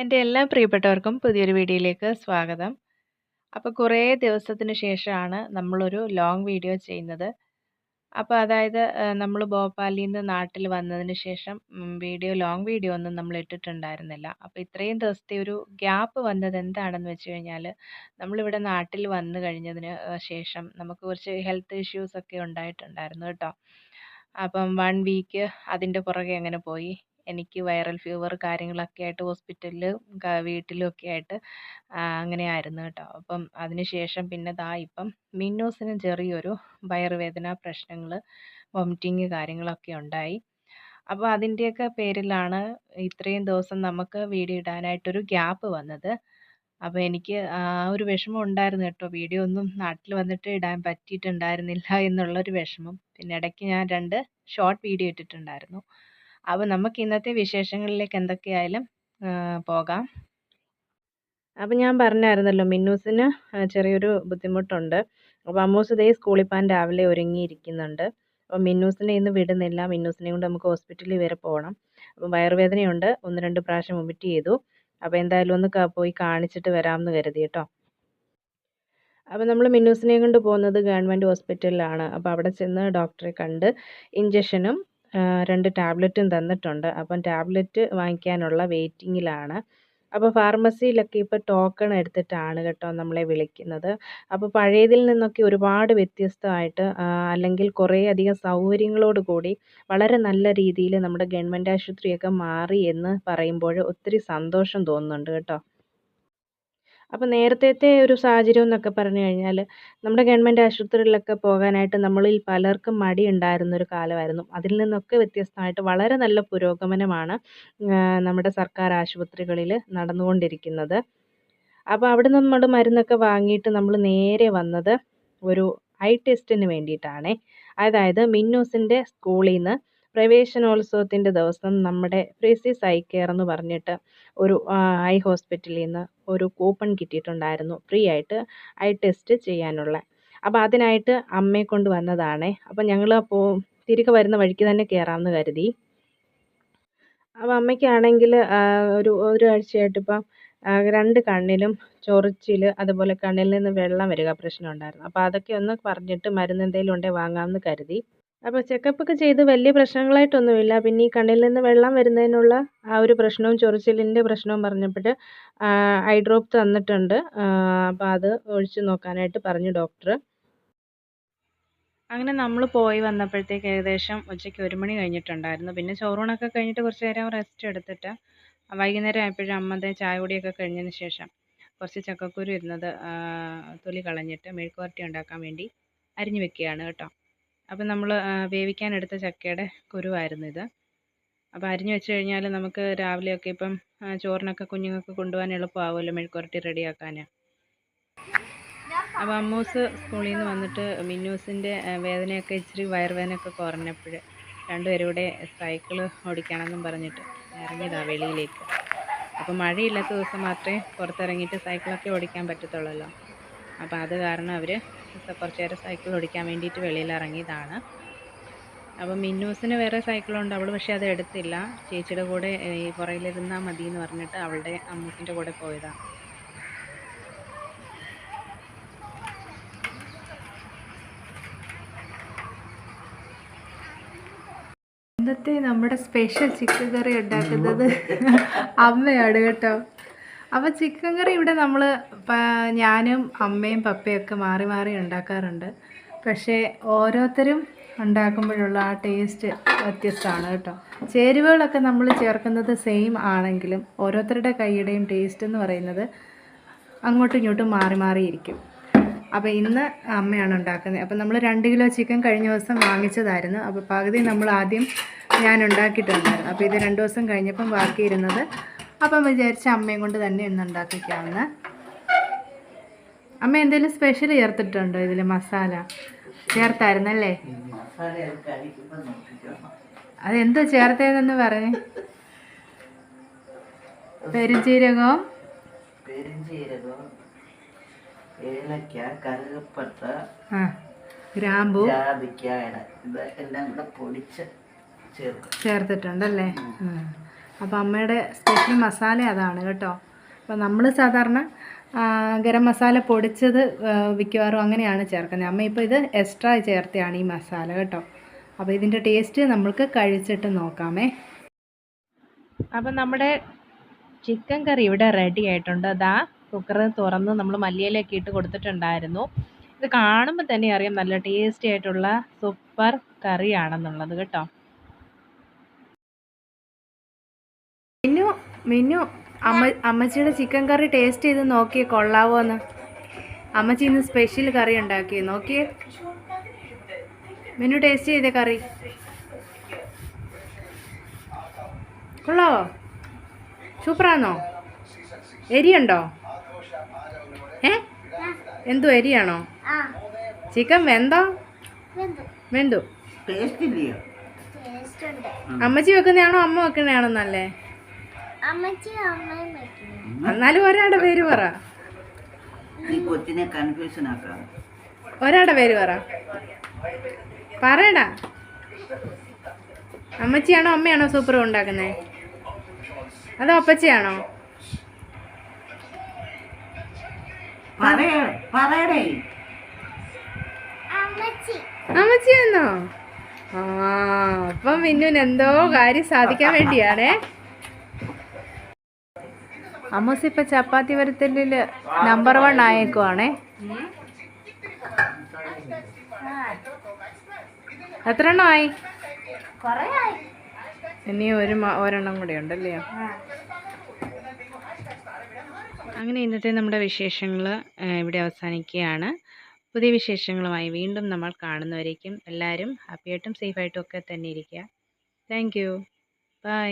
എന്റെ എല്ലാ പ്രിയപ്പെട്ടവർക്കും പുതിയൊരു വീഡിയോയിലേക്ക് സ്വാഗതം. അപ്പോൾ കുറേ ദിവസത്തിന് ശേഷമാണ് നമ്മളൊരു ലോങ് വീഡിയോ ചെയ്യുന്നത്. അപ്പോൾ അതായത് നമ്മൾ ഭോപ്പാലിൽ നിന്ന് നാട്ടിൽ വന്നതിന് ശേഷം വീഡിയോ ലോങ് വീഡിയോ ഒന്നും നമ്മൾ ഇട്ടിട്ടുണ്ടായിരുന്നില്ല. അപ്പോൾ ഇത്രയും ദിവസത്തെ ഒരു ഗ്യാപ്പ് വന്നത് എന്താണെന്ന് വെച്ച് കഴിഞ്ഞാൽ നമ്മളിവിടെ നാട്ടിൽ വന്നു കഴിഞ്ഞതിന് ശേഷം നമുക്ക് കുറച്ച് ഹെൽത്ത് ഇഷ്യൂസൊക്കെ ഉണ്ടായിട്ടുണ്ടായിരുന്നു കേട്ടോ. അപ്പം വൺ വീക്ക് അതിന്റെ പുറകെ അങ്ങനെ പോയി. എനിക്ക് വൈറൽ ഫീവർ കാര്യങ്ങളൊക്കെ ആയിട്ട് ഹോസ്പിറ്റലിൽ വീട്ടിലും ഒക്കെ ആയിട്ട് അങ്ങനെ ആയിരുന്നു കേട്ടോ. അപ്പം അതിനുശേഷം പിന്നെ ദാ ഇപ്പം മിന്നൂസിന് ചെറിയൊരു വയറുവേദന പ്രശ്നങ്ങൾ വോമിറ്റിങ് കാര്യങ്ങളൊക്കെ ഉണ്ടായി. അപ്പോൾ അതിന്റെയൊക്കെ പേരിലാണ് ഇത്രയും ദിവസം നമുക്ക് വീഡിയോ ഇടാനായിട്ടൊരു ഗ്യാപ്പ് വന്നത്. അപ്പോൾ എനിക്ക് ആ ഒരു വിഷമം ഉണ്ടായിരുന്നു കേട്ടോ. വീഡിയോ ഒന്നും നാട്ടിൽ വന്നിട്ട് ഇടാൻ പറ്റിയിട്ടുണ്ടായിരുന്നില്ല എന്നുള്ളൊരു വിഷമം. പിന്നെ ഇടയ്ക്ക് ഞാൻ രണ്ട് ഷോർട്ട് വീഡിയോ ഇട്ടിട്ടുണ്ടായിരുന്നു. അപ്പോൾ നമുക്ക് ഇന്നത്തെ വിശേഷങ്ങളിലേക്ക് എന്തൊക്കെയായാലും പോകാം. അപ്പം ഞാൻ പറഞ്ഞായിരുന്നല്ലോ മിന്നൂസിന് ചെറിയൊരു ബുദ്ധിമുട്ടുണ്ട്. അപ്പോൾ അമ്മൂസ് ദേ സ്കൂളിൽ പോകാൻ രാവിലെ ഒരുങ്ങിയിരിക്കുന്നുണ്ട്. അപ്പോൾ മിന്നൂസിനെ ഇന്ന് വിടുന്നില്ല. മിന്നൂസിനെ കൊണ്ട് നമുക്ക് ഹോസ്പിറ്റലിൽ വരെ പോകണം. അപ്പോൾ വയറുവേദനയുണ്ട്. ഒന്ന് രണ്ട് പ്രാവശ്യം വൊമിറ്റ് ചെയ്തു. അപ്പോൾ എന്തായാലും ഒന്ന് പോയി കാണിച്ചിട്ട് വരാമെന്ന് കരുതി കേട്ടോ. അപ്പോൾ നമ്മൾ മിന്നൂസിനെ കൊണ്ട് പോകുന്നത് ഗവൺമെന്റ് ഹോസ്പിറ്റലിലാണ്. അപ്പോൾ അവിടെ ചെന്ന് ഡോക്ടറെ കണ്ട് ഇഞ്ചക്ഷനും രണ്ട് ടാബ്ലറ്റും തന്നിട്ടുണ്ട്. അപ്പം ടാബ്ലറ്റ് വാങ്ങിക്കാനുള്ള വെയിറ്റിങ്ങിലാണ്. അപ്പോൾ ഫാർമസിയിലൊക്കെ ഇപ്പോൾ ടോക്കൺ എടുത്തിട്ടാണ് കേട്ടോ നമ്മളെ വിളിക്കുന്നത്. അപ്പോൾ പഴയതിൽ നിന്നൊക്കെ ഒരുപാട് വ്യത്യസ്തമായിട്ട് അല്ലെങ്കിൽ കുറേ അധികം സൗകര്യങ്ങളോട് കൂടി വളരെ നല്ല രീതിയിൽ നമ്മുടെ ഗവൺമെന്റ് ആശുപത്രിയൊക്കെ മാറി എന്ന് പറയുമ്പോൾ ഒത്തിരി സന്തോഷം തോന്നുന്നുണ്ട് കേട്ടോ. അപ്പോൾ നേരത്തെ ഒരു സാഹചര്യം എന്നൊക്കെ പറഞ്ഞു കഴിഞ്ഞാൽ നമ്മുടെ ഗവൺമെന്റ് ആശുപത്രികളിലൊക്കെ പോകാനായിട്ട് നമ്മളിൽ പലർക്കും മടി ഉണ്ടായിരുന്ന ഒരു കാലമായിരുന്നു. അതിൽ നിന്നൊക്കെ വ്യത്യസ്തമായിട്ട് വളരെ നല്ല പുരോഗമനമാണ് നമ്മുടെ സർക്കാർ ആശുപത്രികളിൽ നടന്നുകൊണ്ടിരിക്കുന്നത്. അപ്പോൾ അവിടെ നമ്മൾ മരുന്നൊക്കെ വാങ്ങിയിട്ട് നമ്മൾ നേരെ വന്നത് ഒരു ഐ ടെസ്റ്റിന് വേണ്ടിയിട്ടാണേ. അതായത് മിന്നൂസിന്റെ സ്കൂളിൽ നിന്ന് പ്രവേശനോത്സവത്തിന്റെ ദിവസം നമ്മുടെ ഫ്രീസിസ് ഐ കെയർ എന്ന് പറഞ്ഞിട്ട് ഒരു ഐ ഹോസ്പിറ്റലിൽ നിന്ന് ഒരു കൂപ്പൺ കിട്ടിയിട്ടുണ്ടായിരുന്നു. ഫ്രീ ആയിട്ട് ഐ ടെസ്റ്റ് ചെയ്യാനുള്ള. അപ്പോൾ അതിനായിട്ട് അമ്മയെ കൊണ്ട് വന്നതാണേ. അപ്പോൾ ഞങ്ങൾ അപ്പോൾ തിരികെ വരുന്ന വഴിക്ക് തന്നെ കയറാമെന്ന് കരുതി. അപ്പോൾ അമ്മയ്ക്കാണെങ്കിൽ ഒരു ഒരാഴ്ചയായിട്ട് ഇപ്പം രണ്ട് കണ്ണിലും ചൊറിച്ചിൽ അതുപോലെ കണ്ണിൽ നിന്ന് വെള്ളം വരിക പ്രശ്നം ഉണ്ടായിരുന്നു. അപ്പോൾ അതൊക്കെ ഒന്ന് പറഞ്ഞിട്ട് മരുന്ന് എന്തെങ്കിലും ഉണ്ടെങ്കിൽ വാങ്ങാമെന്ന് കരുതി. അപ്പോൾ ചെക്കപ്പ് ഒക്കെ ചെയ്ത് വലിയ പ്രശ്നങ്ങളായിട്ടൊന്നുമില്ല. പിന്നെ ഈ കണ്ണിൽ നിന്ന് വെള്ളം വരുന്നതിനുള്ള ആ ഒരു പ്രശ്നവും ചൊറിച്ചിലിന്റെ പ്രശ്നവും പറഞ്ഞപ്പോൾ ഐ ഡ്രോപ്പ് തന്നിട്ടുണ്ട്. അപ്പോൾ അത് ഒഴിച്ചു നോക്കാനായിട്ട് പറഞ്ഞു ഡോക്ടർ അങ്ങനെ നമ്മൾ പോയി വന്നപ്പോഴത്തേക്ക് ഏകദേശം ഉച്ചയ്ക്ക് ഒരു മണി കഴിഞ്ഞിട്ടുണ്ടായിരുന്നു. പിന്നെ ചോറൂണൊക്കെ കഴിഞ്ഞിട്ട് കുറച്ച് നേരം റെസ്റ്റ് എടുത്തിട്ട് വൈകുന്നേരം ആയപ്പോഴും അമ്മത്തെ ചായ കുടിയൊക്കെ കഴിഞ്ഞതിന് ശേഷം കുറച്ച് ചക്കക്കുരു ഇരുന്നത് തൊലി കളഞ്ഞിട്ട് മെഴുക്കുവരട്ടി ഉണ്ടാക്കാൻ വേണ്ടി അരിഞ്ഞു വെക്കുകയാണ് കേട്ടോ. അപ്പം നമ്മൾ വേവിക്കാൻ എടുത്ത ചക്കയുടെ കുരുവായിരുന്നു ഇത്. അപ്പോൾ അരിഞ്ഞു വെച്ച് കഴിഞ്ഞാൽ നമുക്ക് രാവിലെയൊക്കെ ഇപ്പം ചോറിനൊക്കെ കുഞ്ഞുങ്ങൾക്ക് കൊണ്ടുപോകാൻ എളുപ്പമാവുമല്ലോ മെഴുക്കുവരട്ടി റെഡിയാക്കാൻ അപ്പോൾ അമ്മൂസ് സ്കൂളിൽ നിന്ന് വന്നിട്ട് മിന്നൂസിന്റെ വേദനയൊക്കെ ഇച്ചിരി വയറുവേദനയൊക്കെ കുറഞ്ഞപ്പോൾ രണ്ടുപേരും കൂടെ സൈക്കിൾ ഓടിക്കണമെന്നും പറഞ്ഞിട്ട് ഇറങ്ങിയതാണ് വെളിയിലേക്ക്. അപ്പോൾ മഴയില്ലാത്ത ദിവസം മാത്രമേ പുറത്തിറങ്ങിയിട്ട് സൈക്കിളൊക്കെ ഓടിക്കാൻ പറ്റത്തുള്ളല്ലോ. അപ്പോൾ അത് കാരണം അവർ കുറച്ച് നേരം സൈക്കിൾ ഓടിക്കാൻ വേണ്ടിയിട്ട് വെളിയിൽ ഇറങ്ങിയതാണ്. അപ്പോൾ മിന്നൂസിന് വേറെ സൈക്കിളുണ്ട് അവൾ പക്ഷേ അത് എടുത്തില്ല. ചേച്ചിയുടെ കൂടെ ഈ പുറകിലിരുന്നാൽ മതി എന്ന് പറഞ്ഞിട്ട് അവളുടെ അമ്മൂസിന്റെ കൂടെ പോയതാണ് ഇന്നത്തെ നമ്മുടെ സ്പെഷ്യൽ ചിക്കൻ കറി ഉണ്ടാക്കുന്നത് അമ്മയാണ് കേട്ടോ. അപ്പോൾ ചിക്കൻ കറി ഇവിടെ നമ്മൾ ഞാനും അമ്മയും പപ്പയൊക്കെ മാറി മാറി ഉണ്ടാക്കാറുണ്ട്. പക്ഷേ ഓരോരുത്തരും ഉണ്ടാക്കുമ്പോഴുള്ള ആ ടേസ്റ്റ് വ്യത്യസ്തമാണ് കേട്ടോ. ചേരുവകളൊക്കെ നമ്മൾ ചേർക്കുന്നത് സെയിം ആണെങ്കിലും ഓരോരുത്തരുടെ കൈയുടെയും ടേസ്റ്റ് എന്ന് പറയുന്നത് അങ്ങോട്ടും ഇങ്ങോട്ടും മാറി മാറിയിരിക്കും അപ്പോൾ ഇന്ന് അമ്മയാണ് ഉണ്ടാക്കുന്നത്. അപ്പോൾ നമ്മൾ രണ്ട് കിലോ ചിക്കൻ കഴിഞ്ഞ ദിവസം വാങ്ങിച്ചതായിരുന്നു. അപ്പോൾ പകുതി നമ്മൾ ആദ്യം ഞാൻ ഉണ്ടാക്കിയിട്ടുണ്ടായിരുന്നു. അപ്പോൾ ഇത് രണ്ട് ദിവസം കഴിഞ്ഞപ്പം ബാക്കി ഇരുന്നത് അപ്പം വിചാരിച്ച അമ്മയും കൊണ്ട് തന്നെ ഇന്ന് ഉണ്ടാക്കിക്കാവുന്ന. അമ്മ എന്തെങ്കിലും സ്പെഷ്യൽ ചേർത്തിട്ടുണ്ടോ ഇതിൽ മസാല? ചേർത്തായിരുന്നല്ലേ? അതെന്തോ ചേർത്തേതെന്ന് പറഞ്ഞേ? പെരുജീരകവും ഏലക്ക കറുകപ്പട്ട ഗ്രാമ്പു. ജാതിക്ക ഇട ഇത് എല്ലാം കൂടെ പൊടിച്ച് ചേർത്തിട്ടുണ്ടല്ലേ. അപ്പോൾ അമ്മയുടെ സ്പെഷ്യൽ മസാല അതാണ് കേട്ടോ. അപ്പോൾ നമ്മൾ സാധാരണ ഗരം മസാല പൊടിച്ചത് വിൽക്കുവാറും അങ്ങനെയാണ് ചേർക്കുന്നത്. അമ്മ ഇപ്പോൾ ഇത് എക്സ്ട്രാ ചേർത്തയാണ് ഈ മസാല കേട്ടോ. അപ്പോൾ ഇതിന്റെ ടേസ്റ്റ് നമ്മൾക്ക് കഴിച്ചിട്ട് നോക്കാമേ. അപ്പം നമ്മുടെ ചിക്കൻ കറി ഇവിടെ റെഡി ആയിട്ടുണ്ട്. അതാ കുക്കർ തുറന്ന് നമ്മൾ മല്ലിയിലേക്ക് ഇട്ട് കൊടുത്തിട്ടുണ്ടായിരുന്നു. ഇത് കാണുമ്പോൾ തന്നെ അറിയാം നല്ല ടേസ്റ്റി ആയിട്ടുള്ള സൂപ്പർ കറിയാണെന്നുള്ളത് കേട്ടോ. മിന്നു അമ്മ അമ്മച്ചിയുടെ ചിക്കൻ കറി ടേസ്റ്റ് ചെയ്ത് നോക്കിയേ കൊള്ളാവോന്ന്. അമ്മച്ചി ഇന്ന് സ്പെഷ്യൽ കറി ഉണ്ടാക്കിയേ നോക്കിയേ. മിന്നു ടേസ്റ്റ് ചെയ്തേ കറി. കൊള്ളാവോ? സൂപ്പറാണോ എരിയുണ്ടോ? ഏ? എന്തോ എരിയാണോ? ചിക്കൻ വെന്തോ? വെന്തു. അമ്മച്ചി വെക്കുന്നതാണോ അമ്മ വെക്കുന്നതാണോ നല്ലേ? എന്നാലും ഒരാളുടെ പേര് പറ. കൊച്ചിനെ കൺഫ്യൂഷൻ ആക്കാം ഒരാളുടെ പേര് പറ. പറയടാ. അമ്മച്ചിയാണോ അമ്മയാണോ സൂപ്പർ ഉണ്ടാക്കുന്നത് അതോ അപ്പച്ചിയാണോ? അമ്മച്ചിയാണോ ആ അപ്പം മിന്നുന് എന്തോ കാര്യം സാധിക്കാൻ വേണ്ടിയാണേ. അമ്മൂസ് ഇപ്പൊ ചപ്പാത്തി വരുത്തലിൽ നമ്പർ വൺ ആയേക്കുവാണേ. എത്ര എണ്ണം ആയി? ഇനി ഒരു ഒരെണ്ണം കൂടെ ഉണ്ടല്ലേ? അങ്ങനെ ഇന്നത്തെ നമ്മുടെ വിശേഷങ്ങൾ ഇവിടെ അവസാനിക്കുകയാണ്. പുതിയ വിശേഷങ്ങളുമായി വീണ്ടും നമ്മൾ കാണുന്നവരേക്കും എല്ലാവരും ഹാപ്പിയായിട്ടും സേഫായിട്ടും ഒക്കെ തന്നെ ഇരിക്കുക. Thank you. ബൈ.